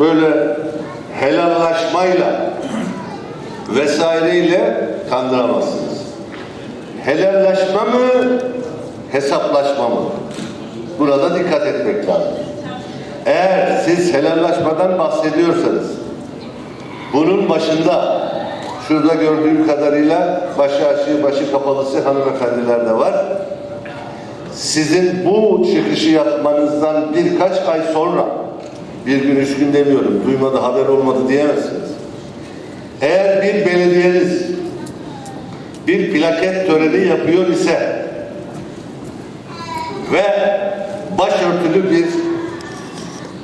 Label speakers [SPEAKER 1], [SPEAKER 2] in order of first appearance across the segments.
[SPEAKER 1] böyle helallaşmayla vesaireyle kandıramazsınız. Helallaşma mı, hesaplaşma mı? Burada dikkat etmek lazım. Eğer siz helallaşmadan bahsediyorsanız, bunun başında şurada gördüğüm kadarıyla başı açığı başı kapalısı hanımefendiler de var. Sizin bu çıkışı yapmanızdan birkaç ay sonra, bir gün üç gün demiyorum, duymadı haber olmadı diyemezsiniz. Eğer bir belediyeniz bir plaket töreni yapıyor ise ve başörtülü bir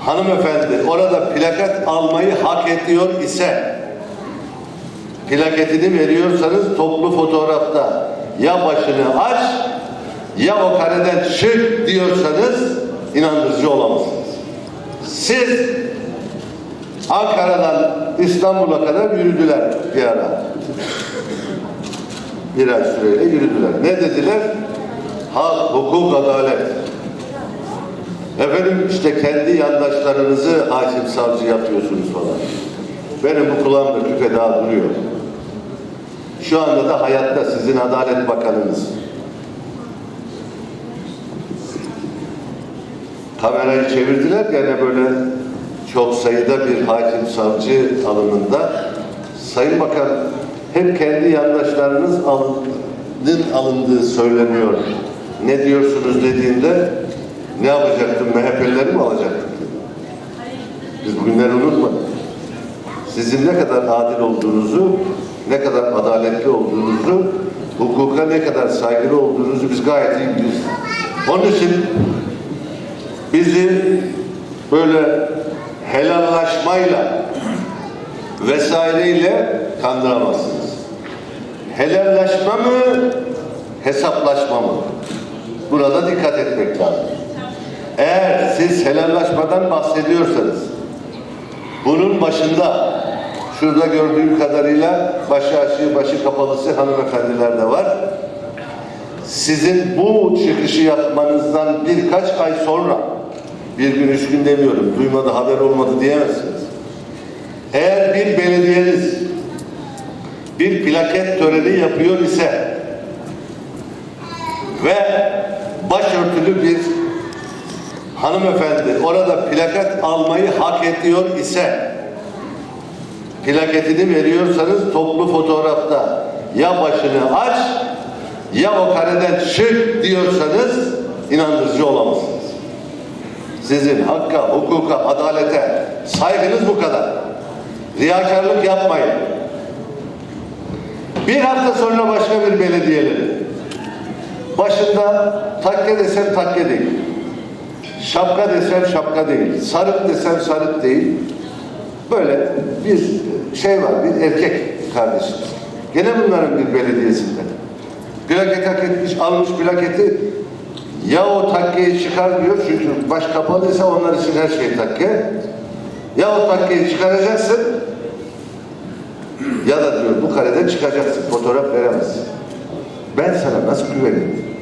[SPEAKER 1] hanımefendi orada plaket almayı hak ediyor ise plaketini veriyorsanız toplu fotoğrafta ya başını aç ya o kareden çık diyorsanız inandırıcı olamazsınız. Siz Ankara'dan İstanbul'a kadar yürüdüler bir ara. Bir ay süreyle yürüdüler. Ne dediler? Hak, hukuk, adalet. Efendim işte kendi yandaşlarınızı hakim savcı yapıyorsunuz falan. Benim bu kulağımda küpe daha duruyor. Şu anda da hayatta sizin Adalet Bakanınız. Kamerayı çevirdiler gene böyle çok sayıda bir hakim savcı alımında. Sayın Bakan hep kendi yandaşlarınız alındın alındığı söyleniyor. Ne diyorsunuz dediğinde ne yapacaktım? MHP'lileri mi alacaktım? Biz bugünleri unutmadık. Sizin ne kadar adil olduğunuzu, ne kadar adaletli olduğunuzu, hukuka ne kadar saygılı olduğunuzu biz gayet iyi biliriz. Onun için bizi böyle helallaşmayla vesaireyle kandıramazsınız. Helallaşma mı, hesaplaşma mı? Burada dikkat etmek lazım. Eğer siz helallaşmadan bahsediyorsanız, bunun başında şurada gördüğüm kadarıyla başı açığı başı kapalısı hanımefendiler de var. Sizin bu çıkışı yapmanızdan birkaç ay sonra, bir gün üç gün demiyorum, duymadı haber olmadı diyemezsiniz. Eğer bir belediyeniz bir plaket töreni yapıyor ise ve başörtülü bir hanımefendi orada plaket almayı hak ediyor ise plaketini veriyorsanız toplu fotoğrafta ya başını aç ya o kareden çık diyorsanız inandırıcı olamazsınız. Sizin hakka, hukuka, adalete saygınız bu kadar. Riyakarlık yapmayın. Bir hafta sonra başka bir belediyeleri. Başında takke desem takke değil. Şapka desem şapka değil. Sarık desem sarık değil. Böyle bir şey var, bir erkek kardeşimiz. Gene bunların bir belediyesinde. Plaket hak etmiş, almış plaketi ya o takkeyi çıkar diyor çünkü baş kapalıysa onlar için her şey takke. Ya o takkeyi çıkaracaksın ya da diyor bu kareden çıkacaksın, fotoğraf veremezsin. Ben sana nasıl güveneyim?